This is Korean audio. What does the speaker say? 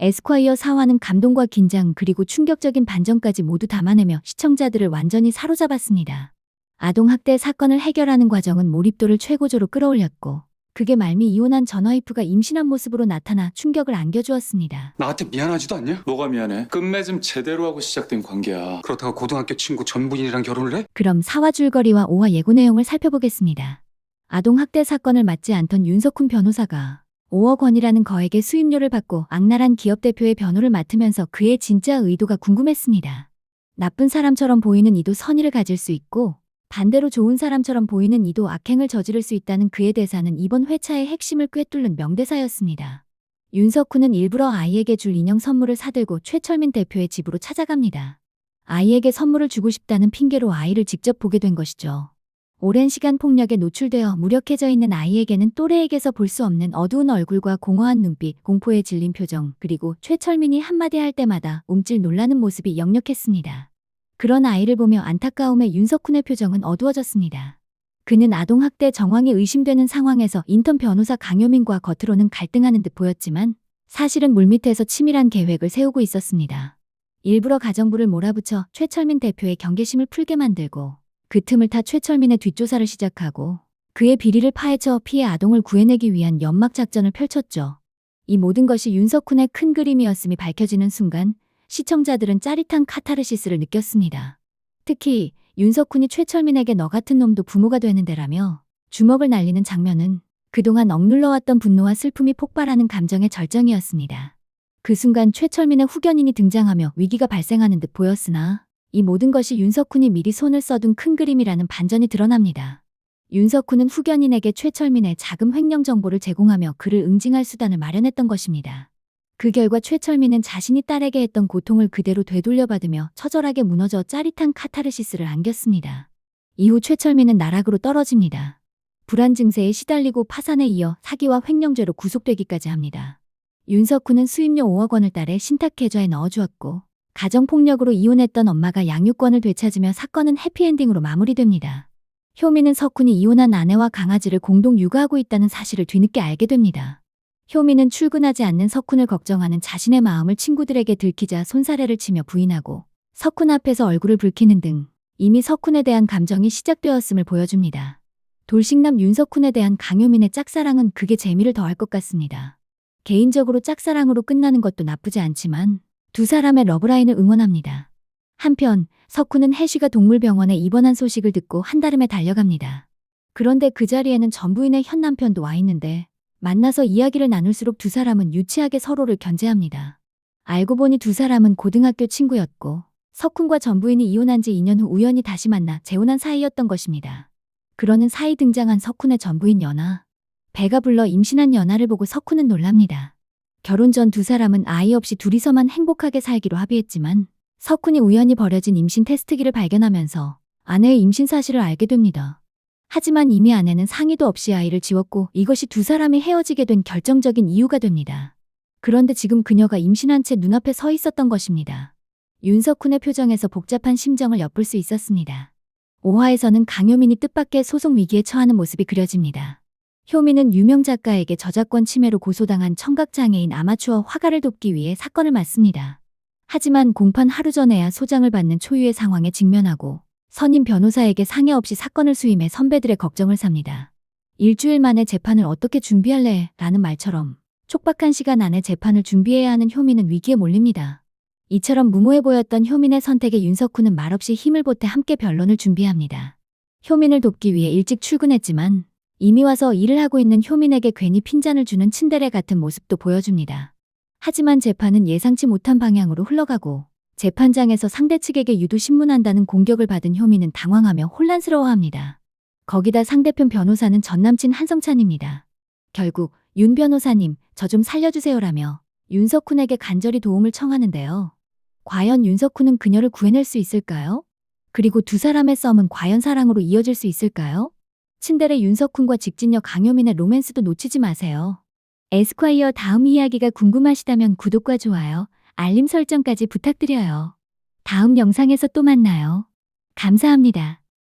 에스콰이어 사화는 감동과 긴장 그리고 충격적인 반전까지 모두 담아내며 시청자들을 완전히 사로잡았습니다. 아동학대 사건을 해결하는 과정은 몰입도를 최고조로 끌어올렸고 그게 말미 이혼한 전 와이프가 임신한 모습으로 나타나 충격을 안겨주었습니다. 나한테 미안하지도 않냐? 뭐가 미안해? 끝맺음 제대로 하고 시작된 관계야. 그렇다고 고등학교 친구 전부인이랑 결혼을 해? 그럼 사화 줄거리와 오화 예고 내용을 살펴보겠습니다. 아동학대 사건을 맡지 않던 윤석훈 변호사가 5억 원이라는 거액의 수임료를 받고 악랄한 기업 대표의 변호를 맡으면서 그의 진짜 의도가 궁금했습니다. 나쁜 사람처럼 보이는 이도 선의를 가질 수 있고 반대로 좋은 사람처럼 보이는 이도 악행을 저지를 수 있다는 그의 대사는 이번 회차의 핵심을 꿰뚫는 명대사였습니다. 윤석훈은 일부러 아이에게 줄 인형 선물을 사들고 최철민 대표의 집으로 찾아갑니다. 아이에게 선물을 주고 싶다는 핑계로 아이를 직접 보게 된 것이죠. 오랜 시간 폭력에 노출되어 무력해져 있는 아이에게는 또래에게서 볼 수 없는 어두운 얼굴과 공허한 눈빛, 공포에 질린 표정, 그리고 최철민이 한마디 할 때마다 움찔 놀라는 모습이 역력했습니다. 그런 아이를 보며 안타까움에 윤석훈의 표정은 어두워졌습니다. 그는 아동학대 정황이 의심되는 상황에서 인턴 변호사 강효민과 겉으로는 갈등하는 듯 보였지만 사실은 물밑에서 치밀한 계획을 세우고 있었습니다. 일부러 가정부를 몰아붙여 최철민 대표의 경계심을 풀게 만들고 그 틈을 타 최철민의 뒷조사를 시작하고 그의 비리를 파헤쳐 피해 아동을 구해내기 위한 연막 작전을 펼쳤죠. 이 모든 것이 윤석훈의 큰 그림이었음이 밝혀지는 순간 시청자들은 짜릿한 카타르시스를 느꼈습니다. 특히 윤석훈이 최철민에게 너 같은 놈도 부모가 되는 데라며 주먹을 날리는 장면은 그동안 억눌러왔던 분노와 슬픔이 폭발하는 감정의 절정이었습니다. 그 순간 최철민의 후견인이 등장하며 위기가 발생하는 듯 보였으나 이 모든 것이 윤석훈이 미리 손을 써둔 큰 그림이라는 반전이 드러납니다. 윤석훈은 후견인에게 최철민의 자금 횡령 정보를 제공하며 그를 응징할 수단을 마련했던 것입니다. 그 결과 최철민은 자신이 딸에게 했던 고통을 그대로 되돌려받으며 처절하게 무너져 짜릿한 카타르시스를 안겼습니다. 이후 최철민은 나락으로 떨어집니다. 불안 증세에 시달리고 파산에 이어 사기와 횡령죄로 구속되기까지 합니다. 윤석훈은 수임료 5억 원을 딸의 신탁 계좌에 넣어주었고 가정폭력으로 이혼했던 엄마가 양육권을 되찾으며 사건은 해피엔딩으로 마무리됩니다. 효민은 석훈이 이혼한 아내와 강아지를 공동 육아하고 있다는 사실을 뒤늦게 알게 됩니다. 효민은 출근하지 않는 석훈을 걱정하는 자신의 마음을 친구들에게 들키자 손사래를 치며 부인하고 석훈 앞에서 얼굴을 붉히는 등 이미 석훈에 대한 감정이 시작되었음을 보여줍니다. 돌싱남 윤석훈에 대한 강효민의 짝사랑은 그게 재미를 더할 것 같습니다. 개인적으로 짝사랑으로 끝나는 것도 나쁘지 않지만 두 사람의 러브라인을 응원합니다. 한편 석훈은 혜쉬가 동물병원에 입원한 소식을 듣고 한달음에 달려갑니다. 그런데 그 자리에는 전부인의 현 남편도 와 있는데 만나서 이야기를 나눌수록 두 사람은 유치하게 서로를 견제합니다. 알고 보니 두 사람은 고등학교 친구였고 석훈과 전부인이 이혼한 지 2년 후 우연히 다시 만나 재혼한 사이였던 것입니다. 그러는 사이 등장한 석훈의 전부인 연하. 배가 불러 임신한 연하를 보고 석훈은 놀랍니다. 결혼 전 두 사람은 아이 없이 둘이서만 행복하게 살기로 합의했지만 석훈이 우연히 버려진 임신 테스트기를 발견하면서 아내의 임신 사실을 알게 됩니다. 하지만 이미 아내는 상의도 없이 아이를 지웠고 이것이 두 사람이 헤어지게 된 결정적인 이유가 됩니다. 그런데 지금 그녀가 임신한 채 눈앞에 서 있었던 것입니다. 윤석훈의 표정에서 복잡한 심정을 엿볼 수 있었습니다. 5화에서는 강효민이 뜻밖의 소송 위기에 처하는 모습이 그려집니다. 효민은 유명 작가에게 저작권 침해로 고소당한 청각장애인 아마추어 화가를 돕기 위해 사건을 맡습니다. 하지만 공판 하루 전에야 소장을 받는 초유의 상황에 직면하고 선임 변호사에게 상의 없이 사건을 수임해 선배들의 걱정을 삽니다. 일주일 만에 재판을 어떻게 준비할래? 라는 말처럼 촉박한 시간 안에 재판을 준비해야 하는 효민은 위기에 몰립니다. 이처럼 무모해 보였던 효민의 선택에 윤석훈은 말없이 힘을 보태 함께 변론을 준비합니다. 효민을 돕기 위해 일찍 출근했지만 이미 와서 일을 하고 있는 효민에게 괜히 핀잔을 주는 친데레 같은 모습도 보여줍니다. 하지만 재판은 예상치 못한 방향으로 흘러가고 재판장에서 상대 측에게 유도 신문한다는 공격을 받은 효민은 당황하며 혼란스러워합니다. 거기다 상대편 변호사는 전남친 한성찬입니다. 결국 윤 변호사님 저 좀 살려주세요라며 윤석훈에게 간절히 도움을 청하는데요. 과연 윤석훈은 그녀를 구해낼 수 있을까요? 그리고 두 사람의 썸은 과연 사랑으로 이어질 수 있을까요? 친데레 윤석훈과 직진녀 강효민의 로맨스도 놓치지 마세요. 에스콰이어 다음 이야기가 궁금하시다면 구독과 좋아요, 알림 설정까지 부탁드려요. 다음 영상에서 또 만나요. 감사합니다.